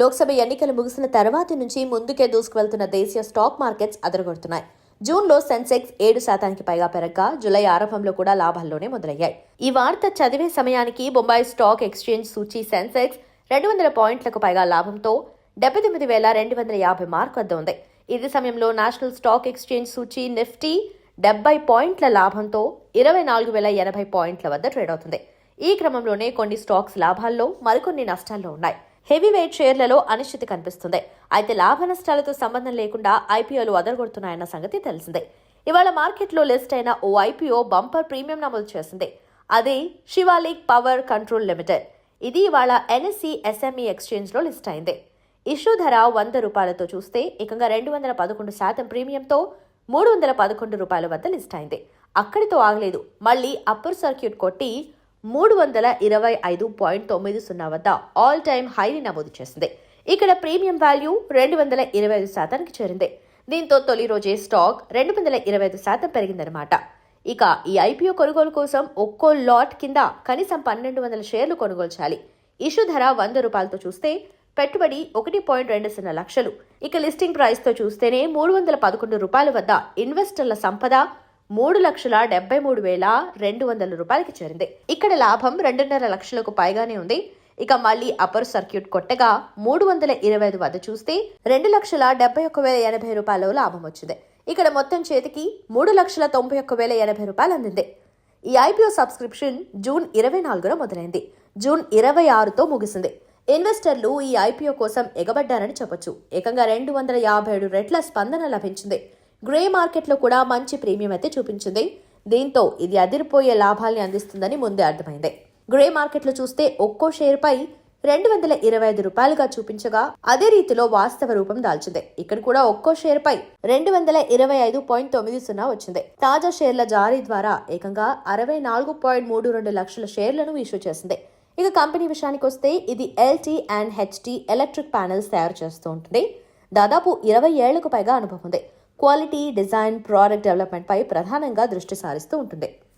లోక్సభ ఎన్నికలు ముగిసిన తర్వాతి నుంచి ముందుకే దూసుకువెళ్తున్న దేశీయ స్టాక్ మార్కెట్స్ అదరగొడుతున్నాయి. జూన్లో సెన్సెక్స్ ఏడు శాతానికి పైగా పెరగ్గా జులై ఆరంభంలో కూడా లాభాల్లోనే మొదలయ్యాయి. ఈ వార్త చదివే సమయానికి బొంబాయి స్టాక్ ఎక్స్చేంజ్ సూచీ సెన్సెక్స్ రెండు వందల పాయింట్లకు పైగా లాభంతో డెబ్బై తొమ్మిది వేల రెండు వందల యాభై మార్క్ వద్ద ఉంది. ఇదే సమయంలో నేషనల్ స్టాక్ ఎక్స్చేంజ్ సూచీ నిఫ్టీ డెబ్బై పాయింట్ల లాభంతో ఇరవై నాలుగు వేల ఎనభై పాయింట్ల వద్ద ట్రేడ్ అవుతుంది. ఈ క్రమంలోనే కొన్ని స్టాక్స్ లాభాల్లో మరికొన్ని నష్టాల్లో ఉన్నాయి. హెవీ వెయిట్ షేర్లలో అనిశ్చితి కనిపిస్తుంది. అయితే లాభ నష్టాలతో సంబంధం లేకుండా ఐపీఓలు అదరగొడుతున్నాయన్న సంగతి తెలిసిందే. ఇవాళ మార్కెట్లో లిస్ట్ అయిన ఓ ఐపీఓ బంపర్ ప్రీమియం నమోదు చేసింది. అదే శివాలిక్ పవర్ కంట్రోల్ లిమిటెడ్. ఇది ఇవాళ ఎన్ఎస్సి ఎస్ఎంఈ ఎక్స్చేంజ్లో లిస్ట్ అయింది. ఇష్యూ ధర వంద రూపాయలతో చూస్తే ఏకంగా రెండు వందల పదకొండు శాతం ప్రీమియంతో మూడు వందల పదకొండు రూపాయల వద్ద లిస్ట్ అయింది. అక్కడితో ఆగలేదు. మళ్ళీ అప్పర్ సర్క్యూట్ కొట్టి మూడు వందల ఇరవై ఐదు పాయింట్ తొమ్మిది సున్నా వద్ద ఆల్ టైమ్ హైని నమోదు చేసింది. ఇక్కడ ప్రీమియం వాల్యూ రెండు వందల ఇరవై ఐదు శాతానికి చేరింది. దీంతో తొలి రోజే స్టాక్ రెండు వందల ఇరవై ఐదు శాతం పెరిగిందనమాట ఇక ఈ ఐపీఓ కొనుగోలు కోసం ఒక్కో లాట్ కింద కనీసం పన్నెండు వందల షేర్లు కొనుగోలు చేయాలి ఇష్యూ ధర వంద రూపాయలతో చూస్తే పెట్టుబడి ఒకటి పాయింట్ రెండు సున్నా లక్షలు. ఇక లిస్టింగ్ ప్రైస్తో చూస్తేనే మూడు వందల పదకొండు రూపాయల వద్ద ఇన్వెస్టర్ల సంపద మూడు లక్షల డెబ్బై మూడు వేల రెండు వందల రూపాయలకి చేరింది. ఇక్కడ లాభం రెండున్నర లక్షలకు పైగానే ఉంది. ఇక మళ్ళీ అప్పర్ సర్క్యూట్ కొట్టగా మూడు వందల ఇరవై ఐదు వద్ద చూస్తే రెండు లక్షల డెబ్బై ఒక్క వేల ఎనభై రూపాయలు లాభం వచ్చింది. ఇక్కడ మొత్తం చేతికి మూడు లక్షల తొంభై ఒక్క వేల ఎనభై రూపాయలు అందింది. ఈ ఐపీఓ సబ్స్క్రిప్షన్ జూన్ ఇరవై నాలుగున మొదలైంది. జూన్ ఇరవై ఆరుతో ముగిసింది. ఇన్వెస్టర్లు ఈ ఐపీఓ కోసం ఎగబడ్డారని చెప్పొచ్చు. ఏకంగా రెండు వందల యాభై ఏడు రెట్ల స్పందన లభించింది. గ్రే మార్కెట్లో కూడా మంచి ప్రీమియం అయితే చూపించింది. దీంతో ఇది అదిరిపోయే లాభాల్ని అందిస్తుందని ముందే అర్థమైంది. గ్రే మార్కెట్లో చూస్తే ఒక్కో షేర్పై రెండు వందల ఇరవై ఐదు రూపాయలుగా చూపించగా అదే రీతిలో వాస్తవ రూపం దాల్చింది. ఇక్కడ కూడా ఒక్కో షేర్పై రెండు వందల ఇరవై ఐదు పాయింట్ తొమ్మిది సున్నా వచ్చింది. తాజా షేర్ల జారీ ద్వారా ఏకంగా అరవై నాలుగు పాయింట్ మూడు రెండు లక్షల షేర్లను ఇష్యూ చేసింది. ఇక కంపెనీ విషయానికి వస్తే ఇది LT and HT electric panels తయారు చేస్తూ ఉంటుంది. దాదాపు ఇరవై ఏళ్ళకు పైగా అనుభవం ఉంది. క్వాలిటీ డిజైన్ ప్రోడక్ట్ డెవలప్మెంట్పై ప్రధానంగా దృష్టి సారిస్తూ ఉంటుంది.